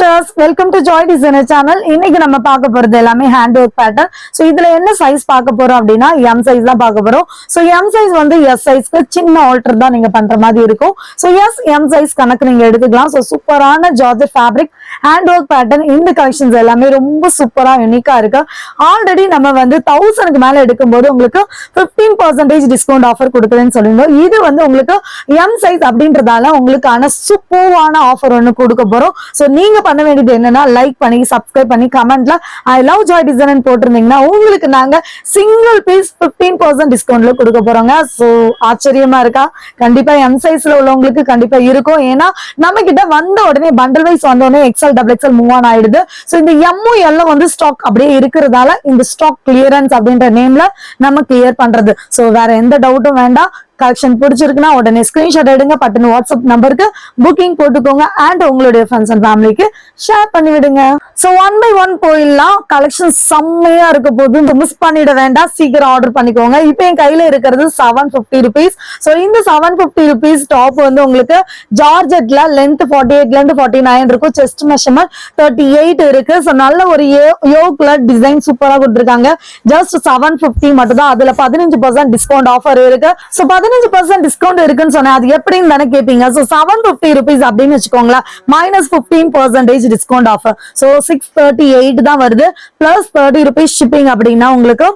Sisters welcome to Joy designer channel இன்னைக்கு நம்ம பார்க்க போறது எல்லாமே ஹேண்ட் ஒர்க் பேட்டர்ன் ஸோ இதுல என்ன சைஸ் பார்க்க போறோம் அப்படின்னா எம் சைஸ் தான் பார்க்க போறோம். ஸோ எம் சைஸ் வந்து எஸ் சைஸ்க்கு சின்ன ஆல்டர் தான் நீங்க பண்ற மாதிரி இருக்கும். ஸோ எஸ் எம் சைஸ் கணக்கு நீங்க எடுத்துக்கலாம். ஸோ சூப்பரான georgette fabric hand work pattern இந்த கலெக்ஷன்ஸ் எல்லாமே ரொம்ப சூப்பரா யூனிக்கா இருக்கு. ஆல்ரெடி நம்ம வந்து தௌசண்ட்க்கு மேல எடுக்கும்போது உங்களுக்கு 15% பர்சன்டேஜ் டிஸ்கவுண்ட் ஆஃபர் கொடுக்குறேன்னு சொல்லியிருந்தோம். இது வந்து உங்களுக்கு எம் சைஸ் அப்படின்றதால உங்களுக்கான சூப்பரான ஆஃபர் ஒன்று கொடுக்க போறோம். ஸோ நீங்க பண்ண வேண்டியது என்னன்னா லைக் பண்ணி சப்ஸ்கிரைப் பண்ணி கமெண்ட்ல ஐ லவ் ஜாய் டிசைன் போட்டிருந்தீங்கன்னா உங்களுக்கு நாங்க சிங்கிள் பீஸ் 15% பர்சன்ட் டிஸ்கவுண்ட்ல கொடுக்க போறோங்க. ஸோ ஆச்சரியமா இருக்கா? கண்டிப்பா எம் சைஸ்ல உள்ளவங்களுக்கு கண்டிப்பா இருக்கும். ஏன்னா நம்ம கிட்ட வந்த உடனே பண்டல் வைஸ் வந்த உடனே XL double XL move on ஆயிடுது. ஸோ இந்த எம்மும் எல்லாம் வந்து ஸ்டாக் அப்படியே இருக்கிறதால இந்த ஸ்டாக் கிளியரன்ஸ் அப்படின்ற நேம்ல நம்ம கிளியர் பண்றது. ஸோ வேற எந்த டவுட்டும் வேண்டாம். கலெக்ஷன் பிடிச்சிருக்குன்னா உடனே ஸ்கிரீன்ஷாட் எடுங்க. பட்டுன்னு வாட்ஸ்அப் நம்பருக்கு புக்கிங் போட்டுக்கோங்க. அண்ட் உங்களுடைய ஃப்ரெண்ட்ஸ் அண்ட் ஃபேமிலிக்கு ஷேர் பண்ணி விடுங்க ஸோ ஒன் பை ஒன் போயிடலாம் கலெக்ஷன் செம்மையா இருக்க போது மிஸ் பண்ணிட வேண்டாம். சீக்கிரம் ஆர்டர் பண்ணிக்கோங்க. இப்போ என் கையில இருக்கிறது செவன் ஃபிஃப்டி ருபீஸ் ஸோ இந்த செவன் ஃபிஃப்டி ருபீஸ் டாப் வந்து உங்களுக்கு ஜார்ஜெட்ல லென்த் ஃபார்ட்டி எயிட்ல இருந்து ஃபார்ட்டி நைன் இருக்கும். செஸ்ட் மெஷர்மெண்ட் தேர்ட்டி எயிட் இருக்கு. ஸோ நல்ல ஒரு யோக்ல டிசைன் சூப்பரா கொடுத்துருக்காங்க. ஜஸ்ட் செவன் ஃபிஃப்டி மட்டும் தான் அதுல பதினஞ்சு பர்சன்ட் டிஸ்கவுண்ட் ஆஃபர் இருக்கு. ஸோ பதினஞ்சு பர்சன்ட் டிஸ்கவுண்ட் இருக்குன்னு சொன்னேன். அது எப்படின்னு தானே கேட்பீங்க ஸோ செவன் ஃபிஃப்டி ருபீஸ் அப்படின்னு வச்சுக்கோங்களேன். Minus fifteen percentage discount offer so six thirty eight தான் வருது. பிளஸ் தேர்ட்டி ருபீஸ் ஷிப்பிங் அப்படின்னா உங்களுக்கு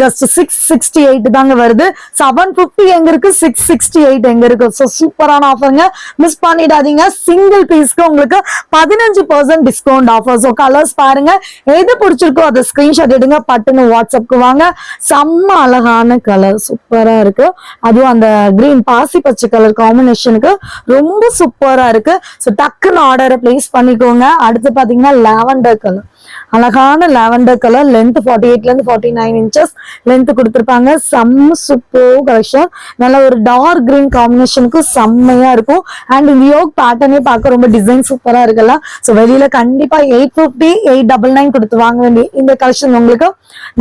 ஜஸ்ட் சிக்ஸ் சிக்ஸ்டி எயிட் தாங்க வருது. செவன் பிப்டி எங்க இருக்கு? சிக்ஸ் சிக்ஸ்டி எயிட் எங்க இருக்கு? ஸோ சூப்பரான ஆஃபருங்க மிஸ் பண்ணிடாதீங்க. சிங்கிள் பீஸ்க்கு உங்களுக்கு பதினஞ்சு percent discount offer so colours பாருங்க. எது பிடிச்சிருக்கோ அதை ஸ்கிரீன்ஷாட் எடுங்க. பட்டுன்னு வாட்ஸ்அப்க்கு வாங்க. செம்ம அழகான கலர் சூப்பரா இருக்கு. அதுவும் அந்த கிரீன் பாசி பச்சை கலர் காம்பினேஷனுக்கு ரொம்ப சூப்பரா இருக்கு. ஸோ டக்குன்னு ஆர்டரை பிளேஸ் பண்ணிக்கோங்க. அடுத்து பாத்தீங்கன்னா லாவெண்டர் கலர் அழகான லாவெண்டர் கலர் லென்த் ஃபார்ட்டி எயிட்ல இருந்து ஃபார்ட்டி நைன் இன்ச்சஸ் லென்த் கொடுத்துருப்பாங்க. செம்ம சூப்பர் கலெக்ஷன் நல்ல ஒரு டார்க் கிரீன் காம்பினேஷனுக்கு செம்மையா இருக்கும். அண்ட் இந்த யோக் பேட்டர்னே பார்க்க ரொம்ப டிசைன் சூப்பரா இருக்குல்ல. ஸோ வெளியில கண்டிப்பா eight fifty eight double nine கொடுத்து வாங்க வேண்டிய இந்த கலெக்ஷன் உங்களுக்கு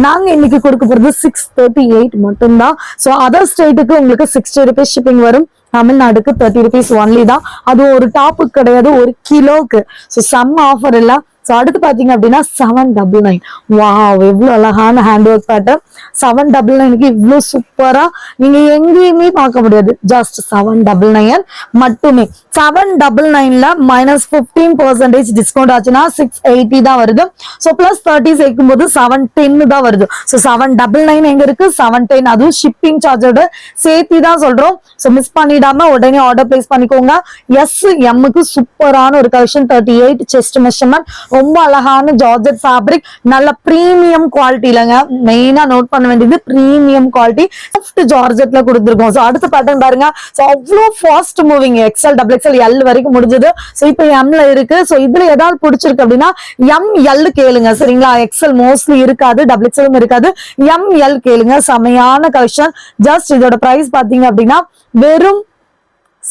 நாங்க இன்னைக்கு கொடுக்க போறது சிக்ஸ் தேர்ட்டி எயிட் மட்டும்தான் ஸோ அதர் ஸ்டேட்டுக்கு உங்களுக்கு சிக்ஸ்டி ருபீஸ் ஷிப்பிங் வரும். தமிழ்நாடுக்கு தேர்ட்டி ருபீஸ் ஒன்லி தான். அது ஒரு டாப்புக்கு கிடையாது ஒரு கிலோக்கு ஸோ செம்ம ஆஃபர் இல்லை. ஸோ அடுத்து பார்த்தீங்க அப்படின்னா செவன் டபுள் நைன் வா எவ்வளோ அழகான hand work pattern seven double நைனுக்கு இவ்வளோ சூப்பராக நீங்கள் எங்கேயுமே பார்க்க முடியாது. ஜஸ்ட் செவன் டபுள் நைன் மட்டுமே. செவன் டபுள் நைனில் மைனஸ் ஃபிஃப்டீன் பர்சன்டேஜ் டிஸ்கவுண்ட் ஆச்சுன்னா சிக்ஸ் எயிட்டி தான் வருது. ஸோ ப்ளஸ் தேர்ட்டி சேர்க்கும் போது செவன் டென்னு தான் வருது. ஸோ செவன் டபுள் நைன் எங்கே இருக்கு? செவன் டென் அதுவும் ஷிப்பிங் சார்ஜோட சேர்த்தி தான் சொல்கிறோம் ஸோ மிஸ் பண்ணிடாம உடனே ஆர்டர் பிளேஸ் பண்ணிக்கோங்க. எஸ் எம்முக்கு சூப்பரான ஒரு collection thirty eight chest measurement ரொம்ப அழகான ஜார்ஜெட் ஃபேப்ரிக் நல்ல ப்ரீமியம் குவாலிட்டிலங்க மெயினா நோட் பண்ண வேண்டியது ப்ரீமியம் குவாலிட்டி சாஃப்ட் ஜார்ஜெட்ல கொடுத்துருக்கோம். ஸோ அடுத்த பேட்டர்ன் பாருங்க. ஸோ அவ்வளோ fast moving XL double XL L வரைக்கும் முடிஞ்சது. ஸோ இப்போ எம்ல இருக்கு. ஸோ இதுல ஏதாவது பிடிச்சிருக்கு அப்படின்னா எம் எல் கேளுங்க. சரிங்களா? எக்ஸ்எல் மோஸ்ட்லி இருக்காது. டபுள் எக்ஸ்எலும் இருக்காது. எம் எல் கேளுங்க. செமையான கலெக்ஷன் ஜஸ்ட் இதோட ப்ரைஸ் பாத்தீங்க அப்படின்னா வெறும்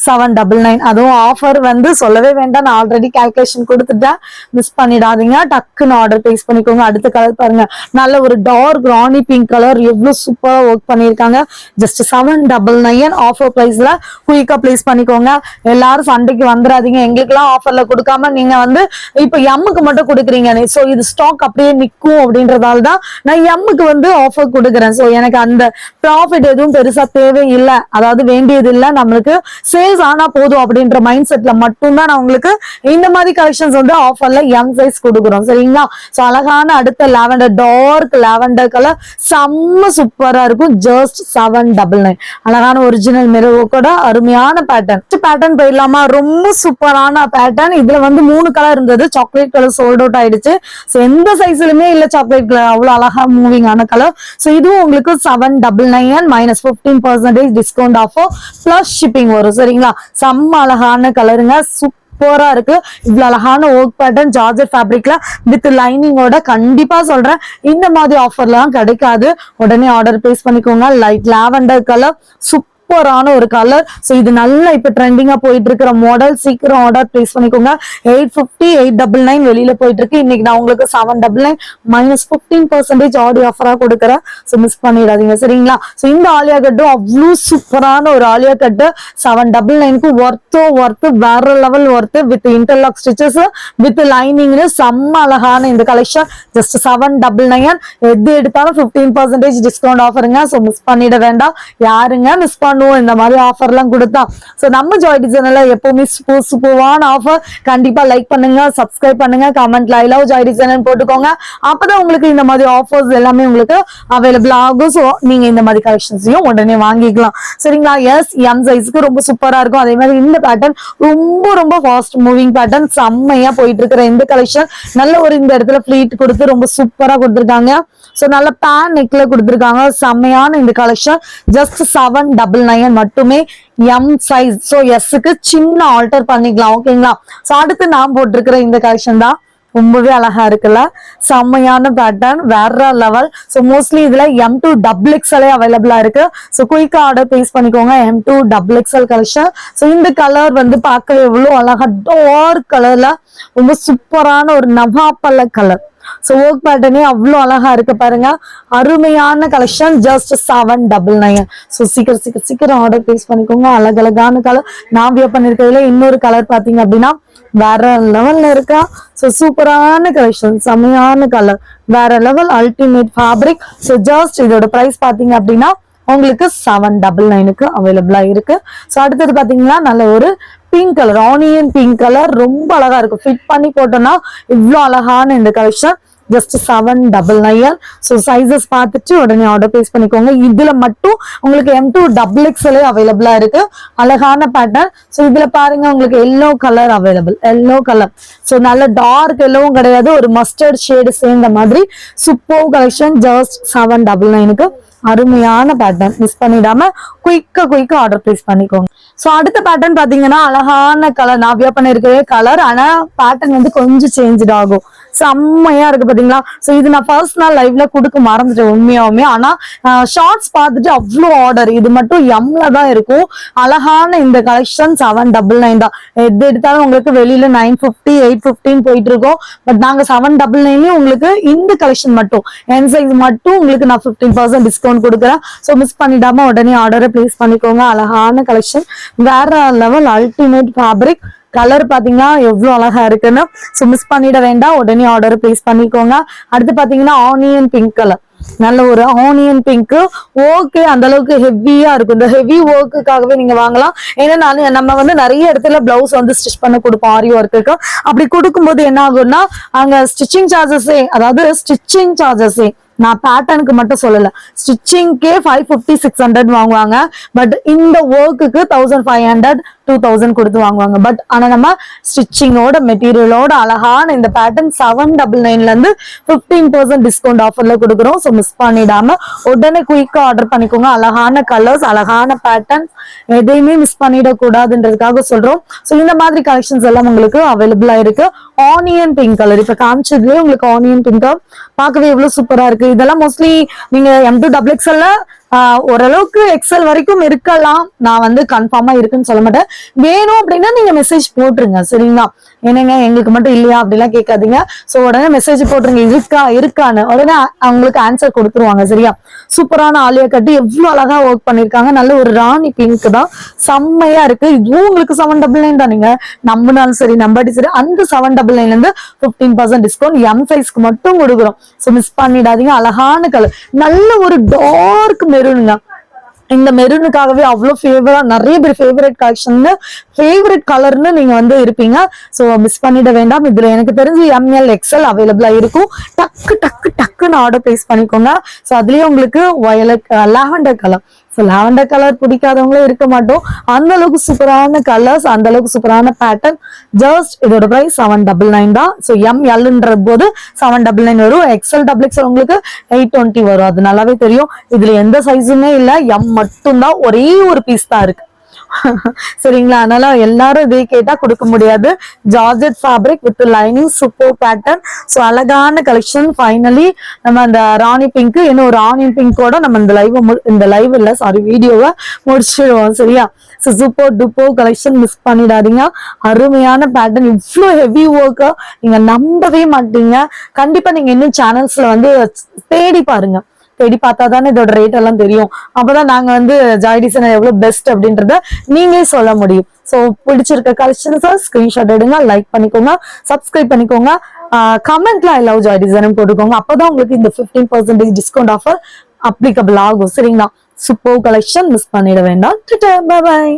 செவன் டபுள் நைன் அதுவும் ஆஃபர் வந்து சொல்லவே வேண்டாம். நான் ஆல்ரெடி கால்குலேஷன் கொடுத்துட்டேன். மிஸ் பண்ணிடாதீங்க. டக்குன்னு ஆர்டர் பிளேஸ் பண்ணிக்கோங்க. அடுத்த கலர் பாருங்க. நல்ல ஒரு டார்க் ராணி பிங்க் கலர் எவ்வளவு சூப்பரா ஒர்க் பண்ணியிருக்காங்க. Just seven double nine offer பிரைஸ்ல குயிக்கா பிளேஸ் பண்ணிக்கோங்க. எல்லாரும் சண்டைக்கு வந்துடாதீங்க. எங்களுக்கெல்லாம் ஆஃபர்ல கொடுக்காம நீங்க வந்து இப்போ எம்முக்கு மட்டும் கொடுக்குறீங்க. ஸோ இது ஸ்டாக் அப்படியே நிற்கும் அப்படின்றதால தான் நான் எம்முக்கு வந்து ஆஃபர் கொடுக்குறேன். ஸோ எனக்கு அந்த ப்ராஃபிட் எதுவும் பெருசா தேவையில்லை. அதாவது வேண்டியது இல்லை நம்மளுக்கு சேல்ஸ் ஆனா போதும் அப்படின்ற மைண்ட் செட்ல மட்டும்தான் நான் உங்களுக்கு இந்த மாதிரி கலெக்ஷன்ஸ் வந்து ஆஃபர்ல எம் சைஸ் கொடுக்குறோம். சரிங்களா? ஸோ அழகான அடுத்த லாவெண்டர் டார்க் லாவெண்டர் கலர் செம்ம சூப்பரா இருக்கும். ஜஸ்ட் செவன் டபுள் நைன் அழகான ஒரிஜினல் மிரவோட அருமையான பேட்டர்ன் பேட்டர்ன் போயிடலாமா? ரொம்ப சூப்பரான பேட்டர்ன் இதுல வந்து மூணு கலர் இருந்தது. சாக்லேட் கலர் சோல்ட் அவுட் ஆயிடுச்சு. ஸோ எந்த சைஸ்லயுமே இல்ல சாக்லேட் கலர் அவ்வளவு அழகா மூவிங் ஆன கலர் ஸோ இதுவும் உங்களுக்கு seven double nine minus fifteen percentage discount ஆஃபோ plus shipping வரும். சரிங்களா? செம்ம அழகான கலருங்க. சூப்பரா இருக்கு. இவ்வளவு அழகான ஒர்க் பேட்டர்ன் ஜார்ஜர் ஃபேப்ரிக்ல வித் லைனிங்கோட கண்டிப்பா சொல்றேன். இந்த மாதிரி ஆஃபர்லாம் கிடைக்காது. உடனே ஆர்டர் பிளேஸ் பண்ணிக்கோங்க. லைட் லாவெண்டர் கலர் சூப்பர் சூப்பரான ஒரு கலர் ஸோ இது நல்லா இப்போ ட்ரெண்டிங்காக போயிட்டு இருக்கிற மாடல் சீக்கிரம் ஆர்டர் பிளேஸ் பண்ணிக்கோங்க. Eight fifty eight double nine வெளியில போயிட்டு இருக்கு இன்னைக்கு நான் உங்களுக்கு seven double nine minus fifteen percentage Aadi ஆஃபராக கொடுக்குறேன். ஸோ மிஸ் பண்ணிடாதீங்க. சரிங்களா? ஸோ இந்த ஆலியா கட்டும் அவ்வளோ சூப்பரான ஒரு ஆலியா கட்டு. செவன் டபுள் நைனுக்கு ஒர்த்தோ ஒர்த்து வேற level worth with interlock stitches with லைனிங்னு செம்ம அழகான இந்த collection just seven double nine எது எடுத்தாலும் ஃபிஃப்டீன் பர்சன்டேஜ் டிஸ்கவுண்ட் ஆஃபருங்க ஸோ மிஸ் பண்ணிட வேண்டாம். யாருங்க மிஸ் பண்ண பண்ணுவோம் இந்த மாதிரி ஆஃபர்லாம் கொடுத்தா. ஸோ நம்ம ஜாய் டிசைனில் எப்போவுமே சூப்பர் சூப்பர்வான ஆஃபர் கண்டிப்பாக லைக் பண்ணுங்க சப்ஸ்கிரைப் பண்ணுங்க கமெண்ட்ல ஐ லவ் ஜாய் டிசைன் போட்டுக்கோங்க. அப்பதான் உங்களுக்கு இந்த மாதிரி ஆஃபர்ஸ் எல்லாமே உங்களுக்கு அவைலபிள் ஆகும். ஸோ நீங்கள் இந்த மாதிரி கலெக்ஷன்ஸையும் உடனே வாங்கிக்கலாம். சரிங்களா? எஸ் எம் சைஸ்க்கு ரொம்ப சூப்பராக இருக்கும். அதே மாதிரி இந்த பேட்டர்ன் ரொம்ப ரொம்ப ஃபாஸ்ட் மூவிங் பேட்டர்ன் செம்மையா போயிட்டு இருக்கிற இந்த கலெக்ஷன் நல்ல ஒரு இந்த இடத்துல ஃபிளீட் கொடுத்து ரொம்ப சூப்பராக கொடுத்துருக்காங்க. ஸோ நல்ல பேன் நெக்ல கொடுத்துருக்காங்க. செம்மையான இந்த collection just seven double nine மட்டுமே எம் சைஸ் ஸோ எஸ்ஸுக்கு சின்ன ஆல்டர் பண்ணிக்கலாம் ஓகேங்களா ஸோ அடுத்து நான் போட்டிருக்கிற இந்த கலெக்ஷன் தான் ரொம்பவே அழகா இருக்குல்ல? செம்மையான பேட்டர்ன் வேற லெவல் ஸோ மோஸ்ட்லி இதுல எம் டூ டபுள் எக்ஸ்எல்லே அவைலபிளா இருக்கு. ஸோ குயிக்கா ஆர்டர் பேஸ் பண்ணிக்கோங்க M two double XL collection so இந்த கலர் வந்து பார்க்கவே எவ்வளோ அழகா டார்க் கலர்ல ரொம்ப சூப்பரான ஒரு நவாப்பல்ல கலர் ஸோ ஒர்க் பேட்டர்னே அவ்வளோ அழகா இருக்கு பாருங்க. அருமையான collection just seven double nine so சீக்கிரம் சீக்கிரம் சீக்கிரம் ஆர்டர் பிளேஸ் பண்ணிக்கோங்க. அழகழகான கலர் நான் வியர் பண்ணிருக்கிறதுல இன்னொரு கலர் பாத்தீங்க அப்படின்னா வேற லெவல்ல இருக்கா? ஸோ சூப்பரான கலெக்ஷன் செமையான கலர் வேற level ultimate fabric so just இதோட ப்ரைஸ் பார்த்தீங்க அப்படின்னா உங்களுக்கு செவன் டபுள் நைனுக்கு அவைலபிளா இருக்கு. ஸோ அடுத்தது பாத்தீங்கன்னா நல்ல ஒரு pink colour onion pink colour ரொம்ப அழகா இருக்கும் ஃபிட் பண்ணி போட்டோம்னா இவ்வளோ அழகான இந்த collection just seven double nine so sizes பார்த்துட்டு உடனே ஆர்டர் பிளேஸ் பண்ணிக்கோங்க. இதுல மட்டும் உங்களுக்கு எம் டூ டபுள் எக்ஸ்எல்லே அவைலபிளா இருக்கு. அழகான பேட்டர்ன் ஸோ இதுல பாருங்க உங்களுக்கு yellow colour available yellow colour so நல்ல டார்க் எல்லோவும் கிடையாது. ஒரு மஸ்டர்ட் ஷேடு சேர்ந்த மாதிரி super collection just seven double நைனுக்கு அருமையான பேட்டர்ன் மிஸ் பண்ணிடாம குயிக்கா குயிக்கா ஆர்டர் பிளேஸ் பண்ணிக்கோங்க. ஸோ அடுத்த பேட்டர்ன் பாத்தீங்கன்னா அழகான கலர் நான் வியர் பண்ணிருக்கவே கலர் ஆனா பேட்டர்ன் வந்து கொஞ்சம் சேஞ்ச் ஆகும். செம்மையா இருக்கு பாத்தீங்களா ஸோ இது நான் ஃபர்ஸ்ட் நாள் லைவ்ல கொடுக்க மறந்துட்டேன் உண்மையாவுமே ஆனா ஷார்ட்ஸ் பார்த்துட்டு அவ்வளோ ஆர்டர் இது மட்டும் எம்ல தான் இருக்கும். அழகான இந்த கலெக்ஷன் செவன் டபுள் நைன் தான். எது எடுத்தாலும் உங்களுக்கு வெளியில நைன் ஃபிஃப்டி எயிட் ஃபிஃப்டின்னு போயிட்டு இருக்கோம். பட் நாங்க செவன் டபுள் நைன்லயும் உங்களுக்கு இந்த கலெக்ஷன் மட்டும். என் சைஸ் மட்டும் உங்களுக்கு நான் ஃபிஃப்டீன் பர்சன்ட் டிஸ்கவுண்ட் கொடுக்குறேன். ஸோ மிஸ் பண்ணிடாம உடனே ஆர்டரை பிளேஸ் பண்ணிக்கோங்க. அழகான கலெக்ஷன் வேற லெவல் அல்டிமேட் ஃபேப்ரிக் கலர் பாத்தீங்கன்னா எவ்வளவு அழகா இருக்குன்னு. ஸோ மிஸ் பண்ணிட வேண்டாம். உடனே ஆர்டர் பிளேஸ் பண்ணிக்கோங்க. அடுத்து பாத்தீங்கன்னா ஆனியன் பிங்க் கலர் நல்ல ஒரு ஆனியன் பிங்க் ஓகே அந்த அளவுக்கு ஹெவியா இருக்கும். இந்த ஹெவி ஒர்க்குக்காகவே நீங்க வாங்கலாம். ஏன்னா நான் நம்ம வந்து நிறைய இடத்துல பிளவுஸ் வந்து ஸ்டிச் பண்ண கொடுப்போம். ஆரி ஒர்க்குக்கு அப்படி கொடுக்கும்போது என்ன ஆகும்னா அங்க ஸ்டிச்சிங் சார்ஜஸே அதாவது ஸ்டிச்சிங் சார்ஜஸே நான் பேட்டர்னுக்கு மட்டும் சொல்லல. ஸ்டிச்சிங்க்கே ஃபைவ் ஃபிஃப்டி சிக்ஸ் ஹண்ட்ரட் வாங்குவாங்க. பட் இந்த ஒர்க்குக்கு thousand five hundred two thousand கொடுத்து வாங்குவாங்க. பட் ஆனா நம்ம ஸ்டிச்சிங்கோட மெட்டீரியலோட அழகான இந்த பேட்டர்ன் செவன் டபுள் நைன்ல இருந்து பிப்டீன் பர்சன்ட் டிஸ்கவுண்ட் ஆஃபர்ல கொடுக்குறோம். ஸோ மிஸ் பண்ணிடாம உடனே குயிக்கா ஆர்டர் பண்ணிக்கோங்க. அழகான கலர்ஸ் அழகான பேட்டர்ன் எதையுமே மிஸ் பண்ணிடக்கூடாதுன்றதுக்காக சொல்றோம். ஸோ இந்த மாதிரி கலெக்ஷன்ஸ் எல்லாம் உங்களுக்கு அவைலபிளா இருக்கு. ஆனியன் பிங்க் கலர் இப்ப காமிச்சதுலேயே உங்களுக்கு ஆனியன் பிங்க் பார்க்கவே எவ்வளவு சூப்பரா இருக்கு. இதெல்லாம் மோஸ்ட்லி நீங்க எம் டூ டபுள் எக்ஸ்எல்ல ஓரளவுக்கு எக்ஸல் வரைக்கும் இருக்கலாம். நான் வந்து கன்ஃபார்மா இருக்குன்னு சொல்ல மாட்டேன். வேணும் அப்படின்னா நீங்க மெசேஜ் போட்டுருங்க சரிங்களா? என்னங்க எங்களுக்கு மட்டும் இல்லையா? அப்படிலாம் கேட்காதீங்க. ஸோ உடனே மெசேஜ் போட்டுருங்க. இருக்கா இருக்கான்னு. உடனே அவங்களுக்கு ஆன்சர் கொடுத்துருவாங்க சரியா? சூப்பரான ஆலியா கட்டி எவ்வளவு அழகா ஒர்க் பண்ணிருக்காங்க. நல்ல ஒரு ராணி பிங்க் தான். செம்மையா இருக்கு. இதுவும் உங்களுக்கு செவன் டபுள் நைன் தானுங்க. நம்பினாலும் சரி நம்பாட்டி சரி அந்த செவன் டபுள் நைன்ல இருந்து பிப்டீன் பர்சன்ட் டிஸ்கவுண்ட் எம் சைஸ்க்கு மட்டும் கொடுக்குறோம். ஸோ மிஸ் பண்ணிடாதீங்க. அழகான கலர் நல்ல ஒரு டார்க் மெரூனுங்க இந்த மெரூனுக்காகவே அவ்வளோ ஃபேவரா நிறைய பேர் ஃபேவரட் கலெக்ஷன் ஃபேவரட் கலர்னு நீங்க வந்து இருப்பீங்க. ஸோ மிஸ் பண்ணிட வேண்டாம். இதுல எனக்கு தெரிஞ்சு எம்எல் எக்ஸ்எல் அவைலபிளா இருக்கும். டக்கு டக்கு டக்குன்னு ஆர்டர் பிளேஸ் பண்ணிக்கோங்க. ஸோ அதுலயே உங்களுக்கு violet lavender colour so lavender colour பிடிக்காதவங்களே இருக்க மாட்டோம். அந்த அளவுக்கு சூப்பரான கலர்ஸ் அந்த அளவுக்கு சூப்பரான பேட்டர்ன் ஜஸ்ட் இதோட ப்ரைஸ் செவன் டபுள் நைன் தான். ஸோ எம் எல்ன்ற போது செவன் டபுள் நைன் வரும். எக்ஸ்எல் டபுள் எக்ஸ்எல் உங்களுக்கு எயிட் டுவெண்ட்டி வரும். அது நல்லாவே தெரியும். இதுல எந்த சைஸுமே இல்லை. எம் மட்டும்தான். ஒரே ஒரு பீஸ் தான் இருக்கு. சரிங்களா? அதனால எல்லாரும் இதே கேட்டா கொடுக்க முடியாது. Georgette fabric with lining super pattern so அழகான கலெக்ஷன் ஃபைனலி நம்ம அந்த ராணி பிங்க் இன்னும் ஒரு ராணி பிங்கோட நம்ம இந்த லைவ் இந்த லைவ் இல்லை சாரி வீடியோவை முடிச்சிடுவோம் சரியா? ஸோ சூப்பர் டூப்போ கலெக்ஷன் மிஸ் பண்ணிடாதீங்க. அருமையான பேட்டர்ன் இவ்வளோ ஹெவி ஒர்க்கு நீங்க நம்பவே மாட்டீங்க. கண்டிப்பா நீங்க இன்னும் சேனல்ஸ்ல வந்து தேடி பாருங்க. தேடி பார்த்தா தானே இதோட ரேட் எல்லாம் தெரியும். அப்பதான் நாங்க வந்து ஜாய்டிசன் எவ்வளவு பெஸ்ட் அப்படின்றத நீங்களே சொல்ல முடியும். ஸோ பிடிச்சிருக்க கலெக்ஷன்ஸை ஸ்கிரீன்ஷாட் எடுங்க லைக் பண்ணிக்கோங்க சப்ஸ்கிரைப் பண்ணிக்கோங்க. கமெண்ட்ல ஐ லவ் ஜாய் டிசைன் போட்டுக்கோங்க. அப்பதான் உங்களுக்கு இந்த fifteen percentage discount offer applicable ஆகும். சரிங்களா? சூப்பர் கலெக்ஷன் மிஸ் பண்ணிட வேண்டாம். பாய்